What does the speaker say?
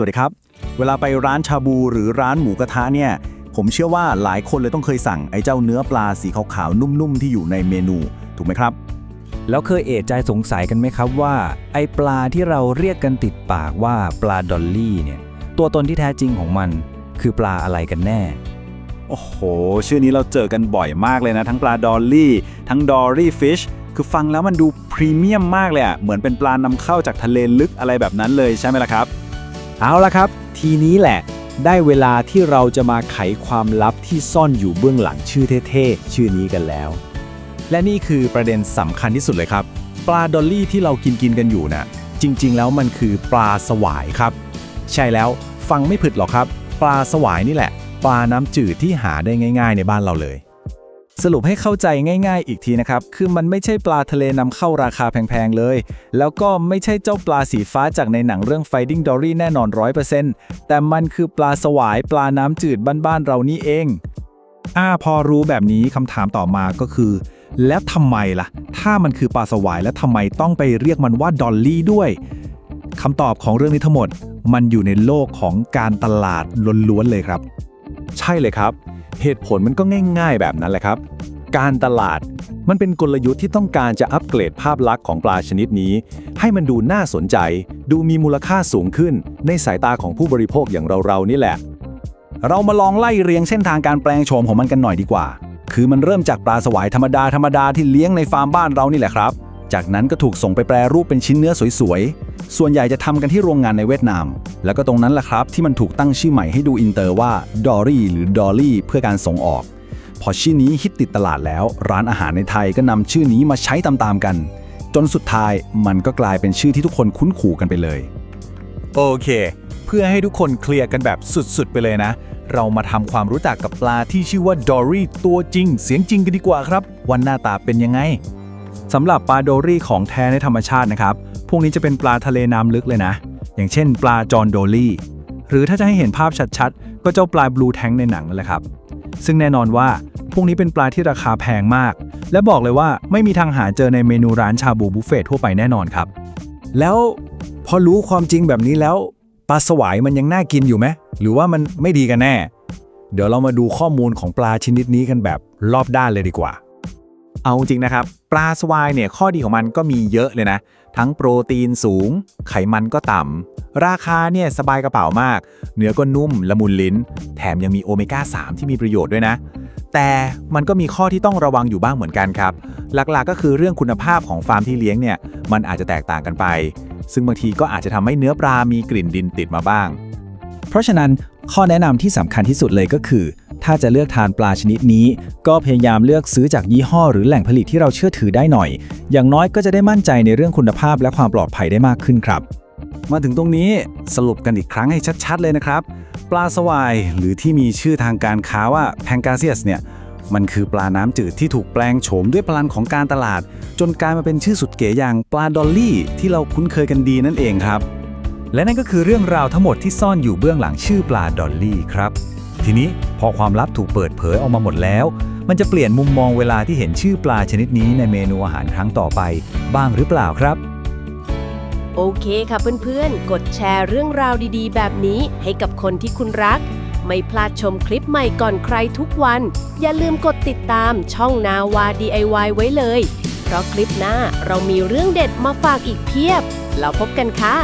วัสดีครับ เวลาไปร้านชาบูหรือร้านหมูกระทะเนี่ย ผมเชื่อว่าหลายคนเลยต้องเคยสั่งไอ้เจ้าเนื้อปลาสีขาวๆนุ่มๆที่อยู่ในเมนู ถูกไหมครับ แล้วเคยเอะใจสงสัยกันไหมครับว่า ไอ้ปลาที่เราเรียกกันติดปากว่าปลาดอลลี่เนี่ย ตัวตนที่แท้จริงของมันคือปลาอะไรกันแน่ โอ้โห ชื่อนี้เราเจอกันบ่อยมากเลยนะ ทั้งปลาดอลลี่ ทั้งดอรี่ฟิชคือฟังแล้วมันดูพรีเมียมมากเลยอะเหมือนเป็นปลานำเข้าจากทะเลลึกอะไรแบบนั้นเลยใช่ไหมล่ะครับ เอาละครับ ทีนี้แหละ ได้เวลาที่เราจะมาไขความลับที่ซ่อนอยู่เบื้องหลังชื่อเท่ๆ ชื่อนี้กันแล้ว และนี่คือประเด็นสำคัญที่สุดเลยครับ ปลาดอลลี่ที่เรากินกินกันอยู่น่ะจริง ๆ แล้วมันคือปลาสวายครับ ใช่แล้วฟังไม่ผิดหรอกครับ ปลาสวายนี่แหละ ปลาน้ำจืดที่หาได้ง่าย ๆ ในบ้านเราเลย สรุปให้เข้าใจง่ายๆ อีกทีนะครับ คือมันไม่ใช่ปลาทะเลนำเข้าราคาแพงๆ เลย แล้วก็ไม่ใช่เจ้าปลาสีฟ้าจากในหนังเรื่อง Finding Dory แน่นอน 100%แต่มันคือปลาสวายปลาน้ำจืดบ้านๆเรานี่เอง อ่าพอรู้แบบนี้คำถามต่อมาก็คือ แล้วทำไมล่ะ ถ้ามันคือปลาสวายแล้วทำไมต้องไปเรียกมันว่าดอลลี่ด้วยคำตอบของเรื่องนี้ทั้งหมด มันอยู่ในโลกของการตลาดล้วนๆเลยครับ ใช่เลยครับ เหตุผลมันก็ง่าย ๆ แบบนั้นแหละครับ การตลาดมันเป็นกลยุทธ์ที่ต้องการจะอัปเกรดภาพลักษณ์ของปลาชนิดนี้ ให้มันดูน่าสนใจ ดูมีมูลค่าสูงขึ้น ในสายตาของผู้บริโภคอย่างเราๆนี่แหละ เรามาลองไล่เรียงเส้นทางการแปลงโฉมของมันกันหน่อยดีกว่า คือมันเริ่มจากปลาสวายธรรมดาธรรมดาที่เลี้ยงในฟาร์มบ้านเรานี่แหละครับ จากนั้นก็ถูกส่งไปแปรรูปเป็นชิ้นเนื้อสวยๆ ส่วนใหญ่จะทำกันที่โรงงานในเวียดนาม แล้วก็ตรงนั้นแหละครับที่มันถูกตั้งชื่อใหม่ให้ดูอินเตอร์ว่าดอรี่หรือดอลลี่เพื่อการส่งออก พอชื่อนี้ฮิตติดตลาดแล้ว ร้านอาหารในไทยก็นำชื่อนี้มาใช้ตามๆกัน จนสุดท้ายมันก็กลายเป็นชื่อที่ทุกคนคุ้นขู่กันไปเลย โอเค เพื่อให้ทุกคนเคลียร์กันแบบสุดๆ ไปเลยนะ เรามาทำความรู้จักกับปลาที่ชื่อว่าดอรี่ตัวจริง เสียงจริงกันดีกว่าครับว่าหน้าตาเป็นยังไงสำหรับปลาดอรี่ของแท้ในธรรมชาตินะครับ พวกนี้จะเป็นปลาทะเลน้ำลึกเลยนะ อย่างเช่น ปลาจอนโดลี่หรือถ้าจะให้เห็นภาพชัดๆ ก็เจ้าปลาบลูแทงในหนังนั่นแหละครับ ซึ่งแน่นอนว่าพวกนี้เป็นปลาที่ราคาแพงมาก และบอกเลยว่าไม่มีทางหาเจอในเมนูร้านชาบูบุฟเฟ่ทั่วไปแน่นอนครับ แล้วพอรู้ความจริงแบบนี้แล้ว ปลาสวายมันยังน่ากินอยู่ไหมหรือว่ามันไม่ดีกันแน่ เดี๋ยวเรามาดูข้อมูลของปลาชนิดนี้กันแบบรอบด้านเลยดีกว่า เอาจริงนะครับ ปลาสวายเนี่ยข้อดีของมันก็มีเยอะเลยนะ ทั้งโปรตีนสูง ไขมันก็ต่ำ ราคาเนี่ยสบายกระเป๋ามาก เนื้อก็นุ่มละมุนลิ้น แถมยังมีโอเมก้า 3 ที่มีประโยชน์ด้วยนะ แต่มันก็มีข้อที่ต้องระวังอยู่บ้างเหมือนกันครับ หลักๆก็คือเรื่องคุณภาพของฟาร์มที่เลี้ยงเนี่ยมันอาจจะแตกต่างกันไป ซึ่งบางทีก็อาจจะทำให้เนื้อปลามีกลิ่นดินติดมาบ้าง เพราะฉะนั้นข้อแนะนำที่สำคัญที่สุดเลยก็คือ ถ้าจะเลือกทานปลาชนิดนี้ ก็พยายามเลือกซื้อจากยี่ห้อหรือแหล่งผลิตที่เราเชื่อถือได้หน่อย อย่างน้อยก็จะได้มั่นใจในเรื่องคุณภาพและความปลอดภัยได้มากขึ้นครับ มาถึงตรงนี้สรุปกันอีกครั้งให้ชัดๆเลยนะครับ ปลาสวายหรือที่มีชื่อทางการค้าว่าแพงกาเซียสเนี่ยมันคือปลาน้ำจืดที่ถูกแปลงโฉมด้วยพลังของการตลาด จนกลายมาเป็นชื่อสุดเก๋อย่างปลาดอลลี่ ที่เราคุ้นเคยกันดีนั่นเองครับ และนั่นก็คือเรื่องราวทั้งหมดที่ซ่อนอยู่เบื้องหลังชื่อปลาดอลลี่ครับ ทีนี้พอความลับถูกเปิดเผยออกมาหมดแล้ว มันจะเปลี่ยนมุมมองเวลาที่เห็นชื่อปลาชนิดนี้ในเมนูอาหารครั้งต่อไปบ้างหรือเปล่าครับ โอเคค่ะเพื่อนๆ กดแชร์เรื่องราวดีๆ แบบนี้ให้กับคนที่คุณรัก ไม่พลาดชมคลิปใหม่ก่อนใครทุกวัน อย่าลืมกดติดตามช่องนาวา DIY ไว้เลย เพราะคลิปหน้าเรามีเรื่องเด็ดมาฝากอีกเพียบ แล้วพบกันค่ะ